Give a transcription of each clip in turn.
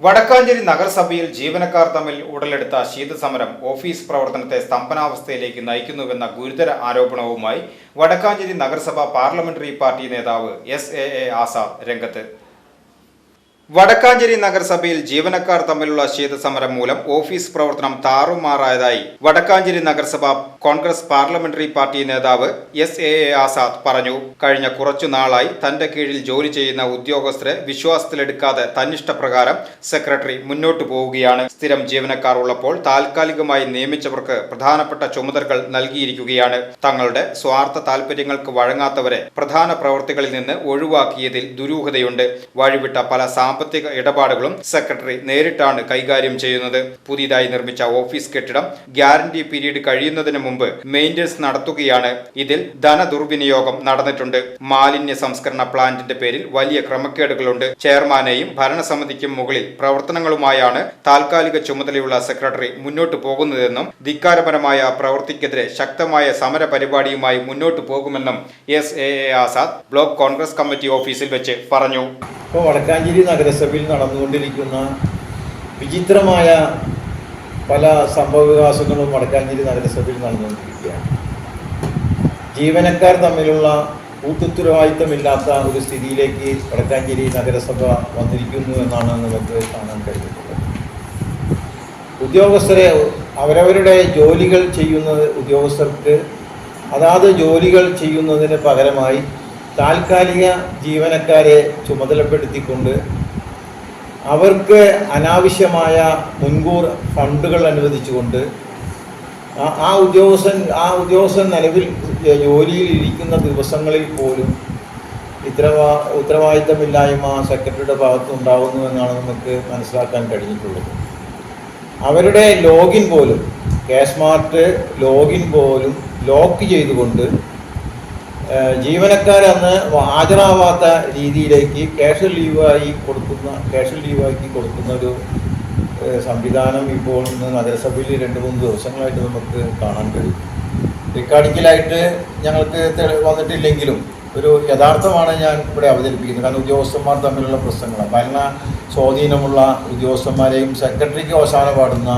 Vadakkanchery നഗരസഭയിൽ ജീവനക്കാർ തമ്മിൽ ഉടലെടുത്ത ശീതസമരം ഓഫീസ് പ്രവർത്തനത്തെ സ്തംഭനാവസ്ഥയിലേക്ക് നയിക്കുന്നുവെന്ന ഗുരുതര ആരോപണവുമായി വടക്കാഞ്ചേരി നഗരസഭ പാർലമെന്ററി പാർട്ടി നേതാവ് എസ് എ എ ആസാദ് രംഗത്ത്. വടക്കാഞ്ചേരി നഗരസഭയിൽ ജീവനക്കാർ തമ്മിലുള്ള ശീതസമരം മൂലം ഓഫീസ് പ്രവർത്തനം താറുമാറായതായി വടക്കാഞ്ചേരി നഗരസഭ കോൺഗ്രസ് പാർലമെന്ററി പാർട്ടി നേതാവ് എസ് എ എ ആസാദ് പറഞ്ഞു. കഴിഞ്ഞ കുറച്ചു നാളായി തന്റെ കീഴിൽ ജോലി ചെയ്യുന്ന ഉദ്യോഗസ്ഥരെ വിശ്വാസത്തിലെടുക്കാതെ തന്നിഷ്ടപ്രകാരം സെക്രട്ടറി മുന്നോട്ടു പോവുകയാണ്. സ്ഥിരം ജീവനക്കാർ ഉള്ളപ്പോൾ താൽക്കാലികമായി നിയമിച്ചവർക്ക് പ്രധാനപ്പെട്ട ചുമതലകൾ നൽകിയിരിക്കുകയാണ്. തങ്ങളുടെ സ്വാർത്ഥ താൽപര്യങ്ങൾക്ക് വഴങ്ങാത്തവരെ പ്രധാന പ്രവർത്തികളിൽ നിന്ന് ഒഴിവാക്കിയതിൽ ദുരൂഹതയുണ്ട്. വഴിവിട്ട പല സാമ്പത്തിക ഇടപാടുകളും സെക്രട്ടറി നേരിട്ടാണ് കൈകാര്യം ചെയ്യുന്നത്. പുതിയതായി നിർമ്മിച്ച ഓഫീസ് കെട്ടിടം ഗ്യാരണ്ടി പീരീഡ് കഴിയുന്നതിന് മുമ്പ് മെയിന്റനൻസ് നടത്തുകയാണ്. ഇതിൽ ധനദുർവിനിയോഗം നടന്നിട്ടുണ്ട്. മാലിന്യ സംസ്കരണ പ്ലാന്റിന്റെ പേരിൽ വലിയ ക്രമക്കേടുകളുണ്ട്. ചെയർമാനെയും ഭരണസമിതിക്കും മുകളിൽ പ്രവർത്തനങ്ങളുമായാണ് താൽക്കാലിക ചുമതലയുള്ള സെക്രട്ടറി മുന്നോട്ടു പോകുന്നതെന്നും ധിക്കാരപരമായ പ്രവൃത്തിക്കെതിരെ ശക്തമായ സമര പരിപാടിയുമായി മുന്നോട്ടു പോകുമെന്നും S. A. Azad block Congress committee ഓഫീസിൽ വെച്ച് പറഞ്ഞു. ഇപ്പോൾ വടക്കാഞ്ചേരി നഗരസഭയിൽ നടന്നുകൊണ്ടിരിക്കുന്ന വിചിത്രമായ പല സംഭവവികാസങ്ങളും വടക്കാഞ്ചേരി നഗരസഭയിൽ നടന്നുകൊണ്ടിരിക്കുകയാണ്. ജീവനക്കാർ തമ്മിലുള്ള കൂട്ടുത്തരവാദിത്തമില്ലാത്ത ഒരു സ്ഥിതിയിലേക്ക് വടക്കാഞ്ചേരി നഗരസഭ വന്നിരിക്കുന്നു എന്നാണ് നമുക്ക് കാണാൻ കഴിയുന്നത് ഉദ്യോഗസ്ഥരെ അവരവരുടെ ജോലികൾ ചെയ്യുന്ന ഉദ്യോഗസ്ഥർക്ക് അതാത് ജോലികൾ ചെയ്യുന്നതിന് പകരമായി താൽക്കാലിക ജീവനക്കാരെ ചുമതലപ്പെടുത്തിക്കൊണ്ട് അവർക്ക് അനാവശ്യമായ മുൻകൂർ ഫണ്ടുകൾ അനുവദിച്ചുകൊണ്ട് ആ- ഉദ്യോഗസ്ഥൻ ആ ഉദ്യോഗസ്ഥൻ നിലവിൽ ജോലിയിൽ ഇരിക്കുന്ന ദിവസങ്ങളിൽ പോലും ഉത്തരവാ ഉത്തരവാദിത്തമില്ലായ്മ സെക്രട്ടറിയുടെ ഭാഗത്ത് ഉണ്ടാകുന്നു എന്നാണ് നമുക്ക് മനസ്സിലാക്കാൻ കഴിഞ്ഞിട്ടുള്ളത്. അവരുടെ ലോഗിൻ പോലും കാഷ്മാർട്ട് ലോഗിൻ പോലും ലോക്ക് ചെയ്തുകൊണ്ട് ജീവനക്കാരന്ന് ഹാജരാവാത്ത രീതിയിലേക്ക് ക്യാഷ് ലീവായി കൊടുക്കുന്ന ക്യാഷ് ലീവാക്കി കൊടുക്കുന്ന ഒരു സംവിധാനം ഇപ്പോൾ ഇന്ന് നഗരസഭയിൽ രണ്ട് മൂന്ന് ദിവസങ്ങളായിട്ട് നമുക്ക് കാണാൻ കഴിയും. റെക്കോർഡിക്കലായിട്ട് ഞങ്ങൾക്ക് വന്നിട്ടില്ലെങ്കിലും ഒരു യഥാർത്ഥമാണ് ഞാൻ ഇവിടെ അവതരിപ്പിക്കുന്നത്. കാരണം ഉദ്യോഗസ്ഥന്മാർ തമ്മിലുള്ള പ്രശ്നങ്ങളാണ്. ഭരണ സ്വാധീനമുള്ള ഉദ്യോഗസ്ഥന്മാരെയും സെക്രട്ടറിക്ക് അവസാനം പാടുന്ന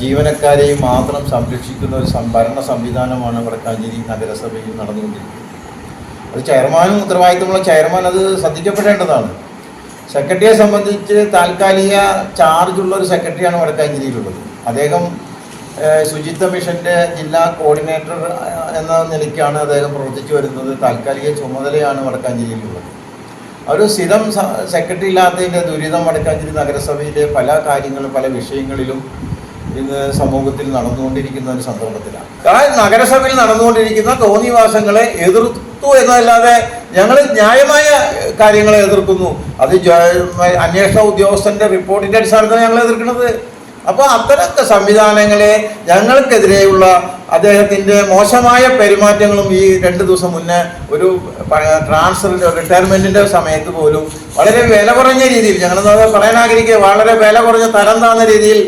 ജീവനക്കാരെയും മാത്രം സംരക്ഷിക്കുന്ന ഒരു ഭരണ സംവിധാനമാണ് വടക്കാഞ്ചേരി നഗരസഭയിൽ നടന്നുകൊണ്ടിരിക്കുന്നത്. അത് ചെയർമാനും ഉത്തരവാദിത്തമുള്ള ചെയർമാൻ അത് ശ്രദ്ധിക്കപ്പെടേണ്ടതാണ്. സെക്രട്ടറിയെ സംബന്ധിച്ച് താൽക്കാലിക ചാർജുള്ള ഒരു സെക്രട്ടറിയാണ് വടക്കാഞ്ചേരിയിലുള്ളത് അദ്ദേഹം ശുചിത്വ മിഷന്റെ ജില്ലാ കോർഡിനേറ്റർ എന്ന നിലയ്ക്കാണ് അദ്ദേഹം പ്രവർത്തിച്ചു വരുന്നത്. താൽക്കാലിക ചുമതലയാണ് വടക്കാഞ്ചേരിയിലുള്ളത് ഒരു സ്ഥിരം സെക്രട്ടറി ഇല്ലാത്തതിന്റെ ദുരിതം വടക്കാഞ്ചേരി നഗരസഭയിലെ പല കാര്യങ്ങളും പല വിഷയങ്ങളിലും ഇന്ന് സമൂഹത്തിൽ നടന്നുകൊണ്ടിരിക്കുന്ന ഒരു സന്ദർഭത്തിലാണ്. നഗരസഭയിൽ നടന്നുകൊണ്ടിരിക്കുന്ന തോന്നിവാസങ്ങളെ എതിർത്തു എന്നല്ലാതെ ഞങ്ങൾ ന്യായമായ കാര്യങ്ങളെ എതിർക്കുന്നു. അത് അന്വേഷണ ഉദ്യോഗസ്ഥന്റെ റിപ്പോർട്ടിന്റെ അടിസ്ഥാനത്തിൽ ഞങ്ങൾ എതിർക്കുന്നത്. അപ്പോൾ അത്തരം സംവിധാനങ്ങളെ ഞങ്ങൾക്കെതിരെയുള്ള അദ്ദേഹത്തിന്റെ മോശമായ പെരുമാറ്റങ്ങളും ഈ രണ്ട് ദിവസം മുന്നേ ഒരു ട്രാൻസ്ഫർ റിട്ടയർമെന്റിന്റെ സമയത്ത് പോലും വളരെ വില കുറഞ്ഞ രീതിയിൽ ഞങ്ങളത് പറയാൻ ആഗ്രഹിക്കുക? വളരെ വില കുറഞ്ഞ തരം താന്ന രീതിയിൽ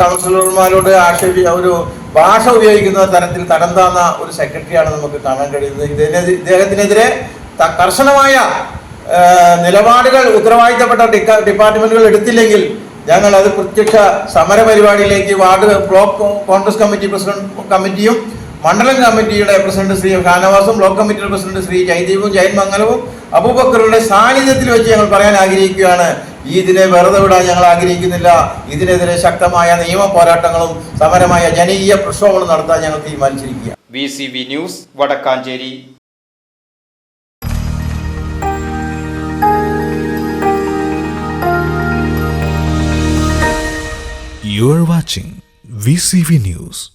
കൗൺസിലർമാരോട് ആക്ഷേപി ഒരു ഭാഷ ഉപയോഗിക്കുന്ന തരത്തിൽ തരം താന്ന ഒരു സെക്രട്ടറിയാണ് നമുക്ക് കാണാൻ കഴിയുന്നത്. ഇദ്ദേഹത്തിനെതിരെ കർശനമായ നിലപാടുകൾ ഉത്തരവാദിത്തപ്പെട്ട ഡിപ്പാർട്ട്മെന്റുകൾ എടുത്തില്ലെങ്കിൽ ഞങ്ങൾ അത് പ്രത്യക്ഷ സമര പരിപാടിയിലേക്ക് ward block Congress committee president കമ്മിറ്റിയും മണ്ഡലം കമ്മിറ്റിയുടെ പ്രസിഡന്റ് ശ്രീ ഖാനവാസും ബ്ലോക്ക് കമ്മിറ്റിയുടെ പ്രസിഡന്റ് ശ്രീ ജയദീപും ജയൻ മംഗലവും അബൂബക്കറുടെ സാന്നിധ്യത്തിൽ വെച്ച് ഞങ്ങൾ പറയാൻ ആഗ്രഹിക്കുകയാണ്. ഈ ഇതിനെ വെറുതെ വിടാൻ ഞങ്ങൾ ആഗ്രഹിക്കുന്നില്ല. ഇതിനെതിരെ ശക്തമായ നിയമ പോരാട്ടങ്ങളും സമരമായ ജനീയ പ്രക്ഷോഭങ്ങളും നടത്താൻ ഞങ്ങൾ തീരുമാനിച്ചിരിക്കുക V C V news Vadakkanchery. You are watching VCV News.